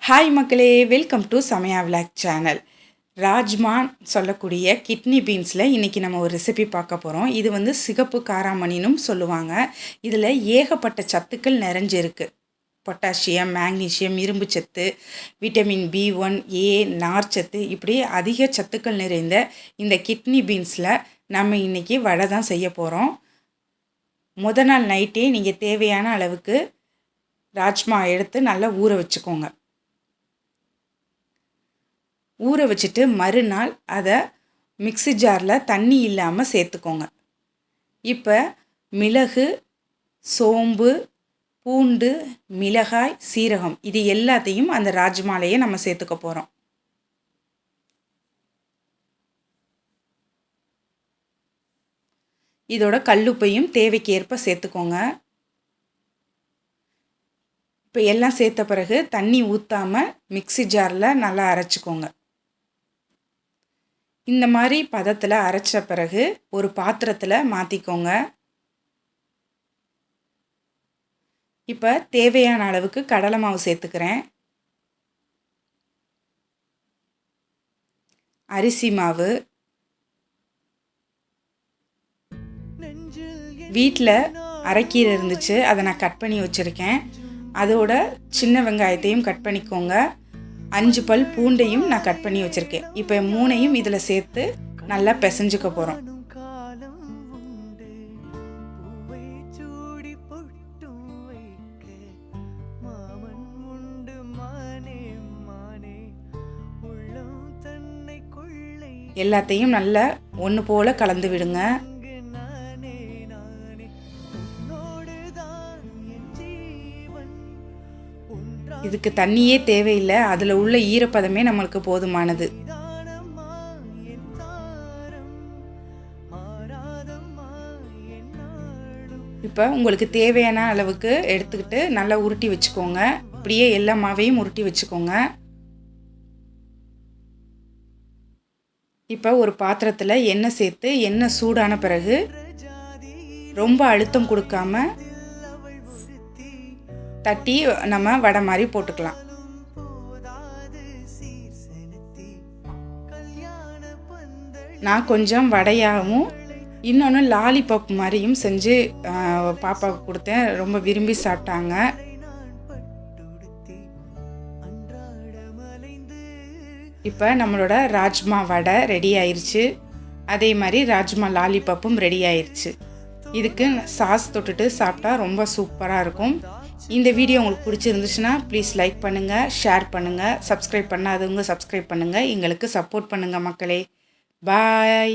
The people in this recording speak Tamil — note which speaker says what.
Speaker 1: ஹாய் மக்களே. Welcome to Samaya vlog channel ராஜ்மான் சொல்லக்கூடிய கிட்னி பீன்ஸில் இன்றைக்கி நம்ம ஒரு ரெசிபி பார்க்க போகிறோம் இது வந்து சிகப்பு காராமணினும் சொல்லுவாங்க. இதில் ஏகப்பட்ட சத்துக்கள் நிறைஞ்சிருக்கு. பொட்டாசியம் மேக்னீசியம் இரும்பு சத்து விட்டமின் பி ஒன் ஏ நார்ச்சத்து இப்படி அதிக சத்துக்கள் நிறைந்த இந்த கிட்னி பீன்ஸில் நம்ம இன்றைக்கி வடை தான் செய்ய போகிறோம் முத நாள் நைட்டே நீங்கள் தேவையான அளவுக்கு ராஜ்மா எடுத்து நல்லா ஊற வச்சுக்கோங்க. ஊற வச்சுட்டு மறுநாள் அதை மிக்ஸி ஜாரில் தண்ணி இல்லாமல் சேர்த்துக்கோங்க. இப்போ மிளகு சோம்பு பூண்டு மிளகாய் சீரகம் இது எல்லாத்தையும் அந்த ராஜ்மாலையை நம்ம சேர்த்துக்க போகிறோம் இதோட கல்லுப்பையும் தேவைக்கேற்ப சேர்த்துக்கோங்க. இப்போ எல்லாம் சேர்த்த பிறகு தண்ணி ஊற்றாமல் மிக்ஸி ஜாரில் நல்லா அரைச்சிக்கோங்க. இந்த மாதிரி பதத்தில் அரைச்ச பிறகு ஒரு பாத்திரத்தில் மாற்றிக்கோங்க இப்போ தேவையான அளவுக்கு கடலை மாவு சேர்த்துக்கிறேன். அரிசி மாவு. வீட்டில் அரைக்கீரை இருந்துச்சு அதை நான் கட் பண்ணி வச்சுருக்கேன். அதோட சின்ன வெங்காயத்தையும் கட் பண்ணிக்கோங்க. அஞ்சு பல் பூண்டையும் நான் கட் பண்ணி வச்சுருக்கேன். இப்போ மூணையும் இதில் சேர்த்து நல்லா பிசைஞ்சுக்க போகிறோம் எல்லாத்தையும் நல்லா ஒன்று போல் கலந்து விடுங்க. இதுக்கு தண்ணியே தேவையில்லை. அதில் உள்ள ஈரப்பதமே நம்மளுக்கு போதுமானது. இப்போ உங்களுக்கு தேவையான அளவுக்கு எடுத்துக்கிட்டு நல்லா உருட்டி வச்சுக்கோங்க. இப்படியே எல்லா மாவையும் உருட்டி வச்சுக்கோங்க. இப்போ ஒரு பாத்திரத்தில் எண்ணெய் சேர்த்து எண்ணெய் சூடான பிறகு ரொம்ப அழுத்தம் கொடுக்காம தட்டி நம்ம வடை மாதிரி போட்டுக்கலாம். நான் கொஞ்சம் வடையாகவும் இன்னொன்று லாலிபப் மாதிரியும் செஞ்சு பாப்பாவுக்கு கொடுத்தேன். ரொம்ப விரும்பி சாப்பிட்டாங்க. இப்போ நம்மளோட ராஜ்மா வடை ரெடி ஆயிடுச்சு அதே மாதிரி ராஜ்மா லாலிபப்பும் ரெடி ஆயிடுச்சு இதுக்கு சாஸ் தொட்டுட்டு சாப்பிட்டா ரொம்ப சூப்பராக இருக்கும். இந்த வீடியோ உங்களுக்கு பிடிச்சிருந்துச்சுன்னா ப்ளீஸ் லைக் பண்ணுங்கள் ஷேர் பண்ணுங்கள் சப்ஸ்கிரைப் பண்ணாதவங்க சப்ஸ்கிரைப் பண்ணுங்கள் எங்களுக்கு சப்போர்ட் பண்ணுங்கள் மக்களே. பாய்